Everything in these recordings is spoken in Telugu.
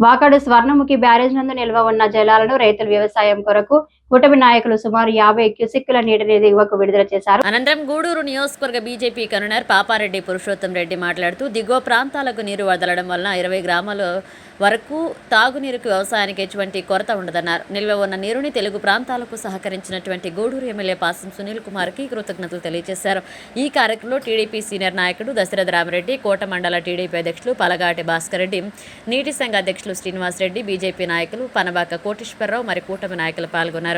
వాకాడు స్వర్ణముఖి బ్యారేజ్ నందు నిల్వ ఉన్న జలాలను రైతుల వ్యవసాయం కొరకు కూటమి నాయకులు సుమారు యాభై క్యూసిక్కుల నీటిని దిగువకు విడుదల చేశారు. అనంతరం గూడూరు నియోజకవర్గ బీజేపీ కన్వీనర్ పాపారెడ్డి పురుషోత్తం రెడ్డి మాట్లాడుతూ దిగువ ప్రాంతాలకు నీరు వదలడం వలన ఇరవై గ్రామాల వరకు తాగునీరుకు వ్యవసాయానికి ఎటువంటి కొరత ఉండదన్నారు. నిల్వ ఉన్న నీరుని తెలుగు ప్రాంతాలకు సహకరించినటువంటి గూడూరు ఎమ్మెల్యే పాసం సునీల్ కుమార్కి కృతజ్ఞతలు తెలియజేశారు. ఈ కార్యక్రమంలో టీడీపీ సీనియర్ నాయకుడు దశరథ రామరెడ్డి కోట మండల టీడీపీ అధ్యక్షులు పలగాటి భాస్కర్ రెడ్డి నీటి సంఘ అధ్యక్షులు శ్రీనివాస్ రెడ్డి బీజేపీ నాయకులు పనబాక కోటేశ్వరరావు మరి కూటమి నాయకులు పాల్గొన్నారు.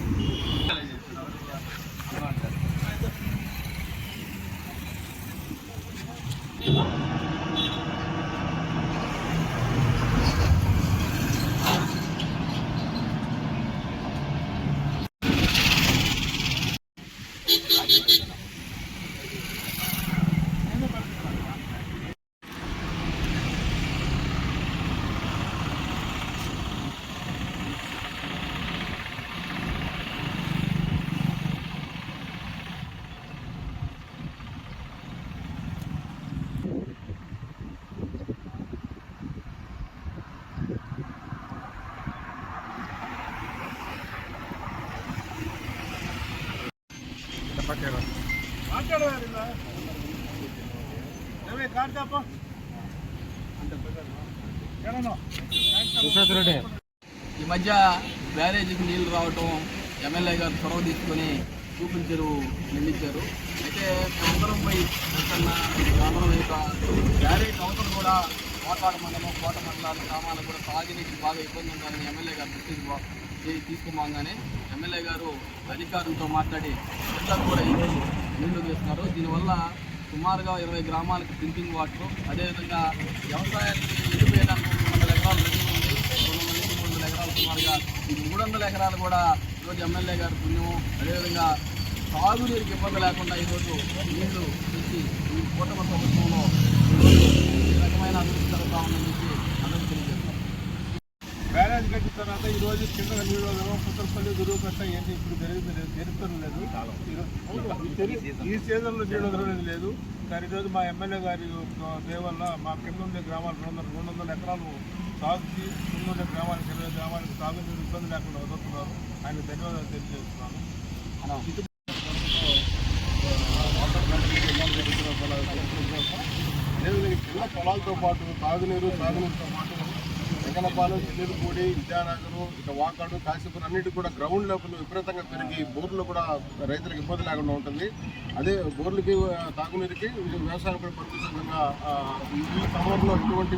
ఈ మధ్య బ్యారేజీకి నీళ్ళు రావటం ఎమ్మెల్యే గారు చొరవ తీసుకొని చూపిన చెరువు నిండించారు అయితే మేమందరం పోయి ఎక్కడన్నా గ్రామం యొక్క బ్యారేజ్ అవతల కూడా కోటాడ మండలం కోట మండలాల గ్రామాలకు కూడా తాగినీటికి బాగా ఇబ్బంది ఉందని ఎమ్మెల్యే గారు దృష్టికి పో- ఎమ్మెల్యే గారు అధికారులతో మాట్లాడి ఇళ్ళకు కూడా ఈరోజు నీళ్ళు తీస్తున్నారు దీనివల్ల సుమారుగా ఇరవై గ్రామాలకు డ్రింకింగ్ వాటర్ అదేవిధంగా వ్యవసాయానికి ఎండిపోయడానికి రెండు వందల ఎకరాలు రెడీ ఉంది రెండు వందల మూడు వందల ఎకరాలు సుమారుగా ఈ మూడు వందల ఎకరాలు కూడా ఈరోజు ఎమ్మెల్యే గారి పుణ్యం అదేవిధంగా సాగునీరుకి ఇబ్బంది లేకుండా ఈరోజు నీళ్ళు తెచ్చి ఈ కూటమి ప్రభుత్వంలో ఈ రకమైన అభివృద్ధి జరుగుతూ ఉందని చెప్పి బ్యారేజ్ కట్టిన తర్వాత ఈ రోజు నీళ్ళు వదలడం పుత్తలపల్లి గురువుపట్ల ఏంటి? ఇప్పుడు జరుగుతుంది లేదు ఈ సీజన్లో నీళ్ళు వదలలేదు లేదు. కానీ ఈరోజు మా ఎమ్మెల్యే గారి దయ వల్ల మా కింద ఉండే గ్రామాలు రెండు వందల రెండు వందల ఎకరాలు సాగుకి కింద ఉండే గ్రామాలకు ఇరవై గ్రామాలకు సాగునీరు ఇబ్బంది లేకుండా వదులుతున్నారు. ఆయన ధన్యవాదాలు తెలియజేస్తున్నాను. అదేవిధంగా చిన్న పొలాలతో పాటు తాగునీరు సాగునీరుతో పాటు జగనపాలెం చెల్లెలపూడి విద్యానగరు ఇక వాకాడు కాశీపూర్ అన్నిటి కూడా గ్రౌండ్ లెవెల్ విపరీతంగా పెరిగి బోర్లు కూడా రైతులకు ఇబ్బంది లేకుండా ఉంటుంది. అదే బోర్లకి తాగునీరుకి వ్యవసాయం కూడా పనిచేసే విధంగా ఈ సమయంలో ఇటువంటి